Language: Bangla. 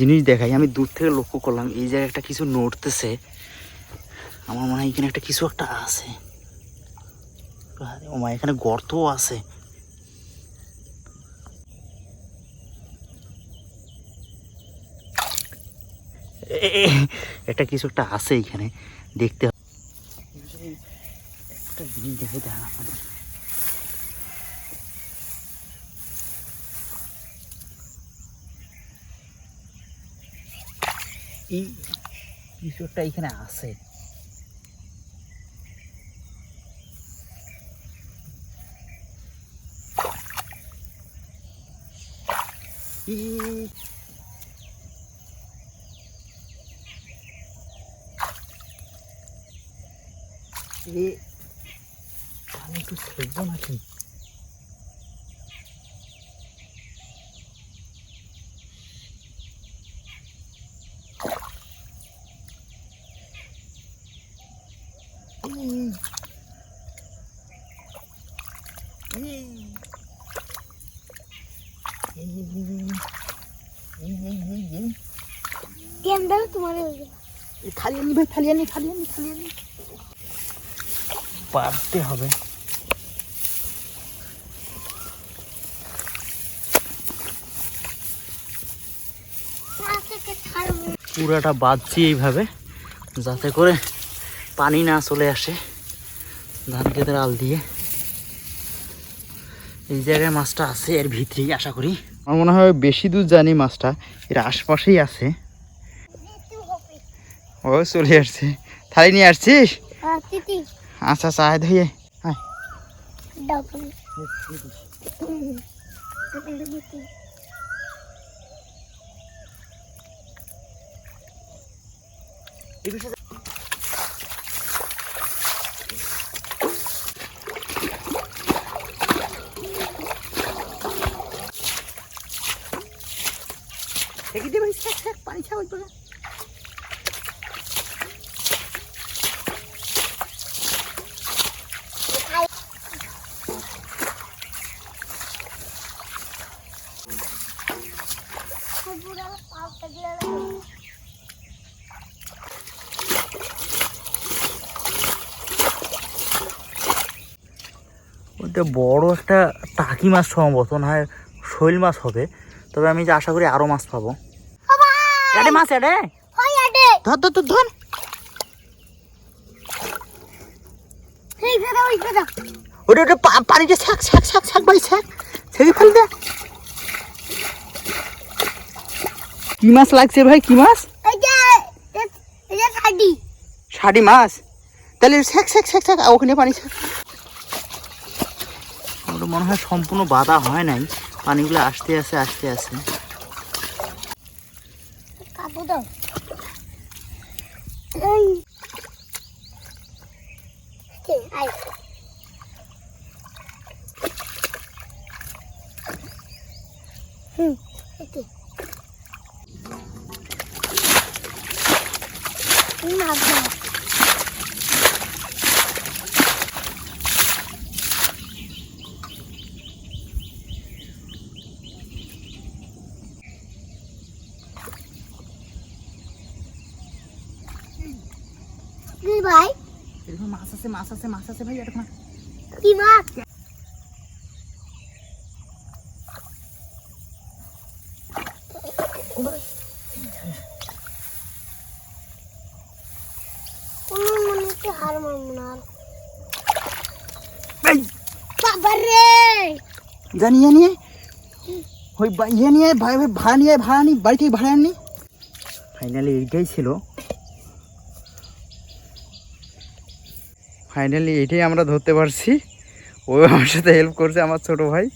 জিনিস দেখাই, আমি দূর থেকে লক্ষ্য করলাম, এই জায়গায় একটা কিছু নড়তেছে। আমার মনে হয় এখানে একটা কিছু একটা আছে। আরে ও মা এখানে গর্তও আছে। একটা কিছু একটা আছে এখানে, দেখতে। একটা জিনিস দেখাই দেখা এই একটা এখানে আছে। আমি একটু খেলব নাকি এই- এই- এই- এই- এই- এই- এই- গেম দাও তোমার হয়ে গেল এই পারতে হবে। পুরাটা বাঁধছি এইভাবে যাতে করে পানি না চলে আসে ধান খেতের আল দিয়ে। এই জায়গায় মাছটা আছে এর ভিতরেই আশা করি। আমার মনে হয় বেশি দূর জানি মাছটা এর আশপাশেই আছে। ও চলে আসছে। থালি নিয়ে আসছিস? আচ্ছা আচ্ছা আয় ধুয়ে। আয়। দাও তুমি দিতে দেখি দে ভাই শেখ শেখ বড় একটা টাকি মাছ সম্ভবত, না হয় শৈল মাছ হবে। তবে আমি যে আশা করি আরও মাছ পাবো। এডে মাছ এডে! ধর ধর ধর ধর! ওটা ভাই ছেড়ে ফেল দে। কি মাছ লাগছে ভাই কি মাছ? মাছ? তাহলে ছাক ছাক ছাক ছাক ওখানে পানি ওটা মনে হয় সম্পূর্ণ বাধা হয় নাই। পানিগুলো আসতে আসে আসতে আসে কাপু দাও এই কে আই হুম এতে ভাই এরকম মাছ আছে মাছ আছে মাছ আছে ভাই এরকম কি মাছ কোনো মনে হচ্ছে হার মারবো না আর। এই বাবা রে জানি জানি ওই বা- ইয়ে নিয়ে ভাই ভাই ভাড়া নিয়ে ভাড়া নি বাড়ি থেকে ভাড়া আননি ফাইনালি এইটাই ছিল ফাইনালি এটাই আমরা ধরতে পারছি ও আমার সাথে হেল্প করছে আমার ছোট ভাই?